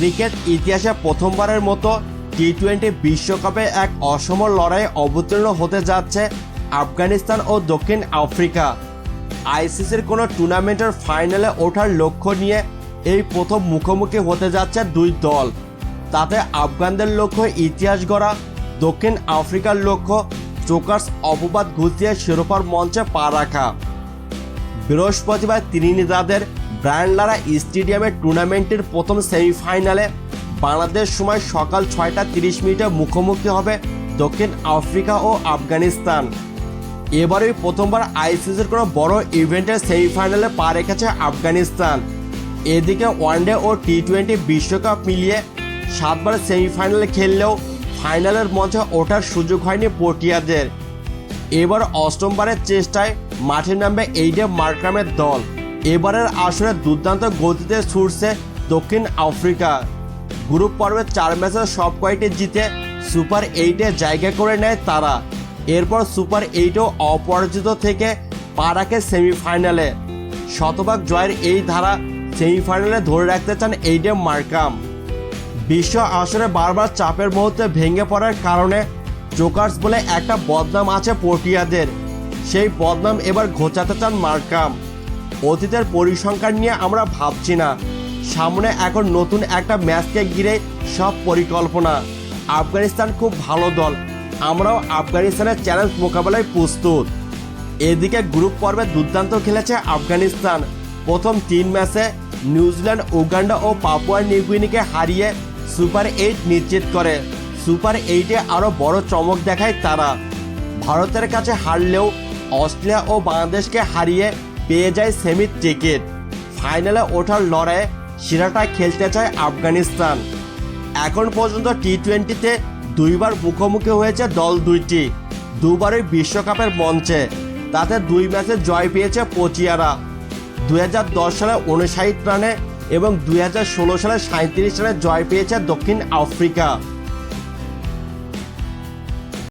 Cricket ইতিহাসে প্রথমবারের মতো টি টোয়েন্টি বিশ্বকাপে এক অসম লড়াই অবতীর্ণ হতে যাচ্ছে আফগানিস্তান ও দক্ষিণ আফ্রিকা। আইসিসির কোনো টুর্নামেন্টের ফাইনালে ওঠার লক্ষ্য নিয়ে এই প্রথম মুখোমুখি হতে যাচ্ছে দুই দল। তাতে আফগানদের লক্ষ্য ইতিহাস গড়া, দক্ষিণ আফ্রিকার লক্ষ্য চোকার্স অপবাদ ঘুষিয়ে শিরোপার মঞ্চে পা রাখা। বৃহস্পতিবার ত্রিনিদাদের ব্র্যান্ডলারা স্টেডিয়ামের টুর্নামেন্টের প্রথম সেমিফাইনালে বাংলাদেশ সময় সকাল ছয়টা তিরিশ মিনিটে মুখোমুখি হবে দক্ষিণ আফ্রিকা ও আফগানিস্তান। এবারই প্রথমবার আইসিসির কোনো বড় ইভেন্টের সেমিফাইনালে পা রেখেছে আফগানিস্তান। এদিকে ওয়ানডে ও টি টোয়েন্টি বিশ্বকাপ মিলিয়ে সাতবার সেমিফাইনালে খেললেও ফাইনালের মঞ্চে ওঠার সুযোগ হয়নি পটিয়াদের এবার অষ্টমবারের চেষ্টায় মাঠে নামবে এইডে মার্কামের দল। এবারের আসরে দুর্দান্ত গতিতে ছুটছে দক্ষিণ আফ্রিকা। গ্রুপ পর্বের চার ম্যাচের সব কয়টি জিতে সুপার এইটে জায়গা করে নেয় তারা। এরপর সুপার এইটেও অপরাজিত থেকে পা রাখে সেমিফাইনালে। শতভাগ জয়ের এই ধারা সেমিফাইনালে ধরে রাখতে চান এইডে মার্কাম। বিশ্ব আসরে বারবার চাপের মুহূর্তে ভেঙে পড়ার কারণে জোকার্স বলে একটা বদনাম আছে পটিয়াদের সেই বদনাম এবার ঘোচাতে চান মার্কাম। অতীতের পরিসংখ্যান নিয়ে আমরা ভাবছি না। সামনে এখন নতুন একটা ম্যাচকে ঘিরে সব পরিকল্পনা। আফগানিস্তান খুব ভালো দল। আমরাও আফগানিস্তানের চ্যালেঞ্জ মোকাবেলায় প্রস্তুত। এদিকে গ্রুপ পর্বে দুর্দান্ত খেলেছে আফগানিস্তান। প্রথম তিন ম্যাচে নিউজিল্যান্ড, উগান্ডা ও পাপুয়া নিউগিনিকে হারিয়ে সুপার এইট নিশ্চিত করে। সুপার এইটে আরও বড় চমক দেখায় তারা। ভারতের কাছে হারলেও অস্ট্রেলিয়া ও বাংলাদেশকে হারিয়ে পেয়ে যায় সেমির টিকিট। ফাইনালে ওঠার লড়াইয়ে শিরাটা খেলতে চায় আফগানিস্তান। এখন পর্যন্ত টি টোয়েন্টিতে দুইবার মুখোমুখি হয়েছে দল দুইটি। দুবারই বিশ্বকাপের মঞ্চে। তাতে দুই ম্যাচে জয় পেয়েছে পচিয়ারা। দশ সালে উনষাট রানে এবং দুই হাজার ষোলো সালে সাঁত্রিশ রানে জয় পেয়েছে দক্ষিণ আফ্রিকা।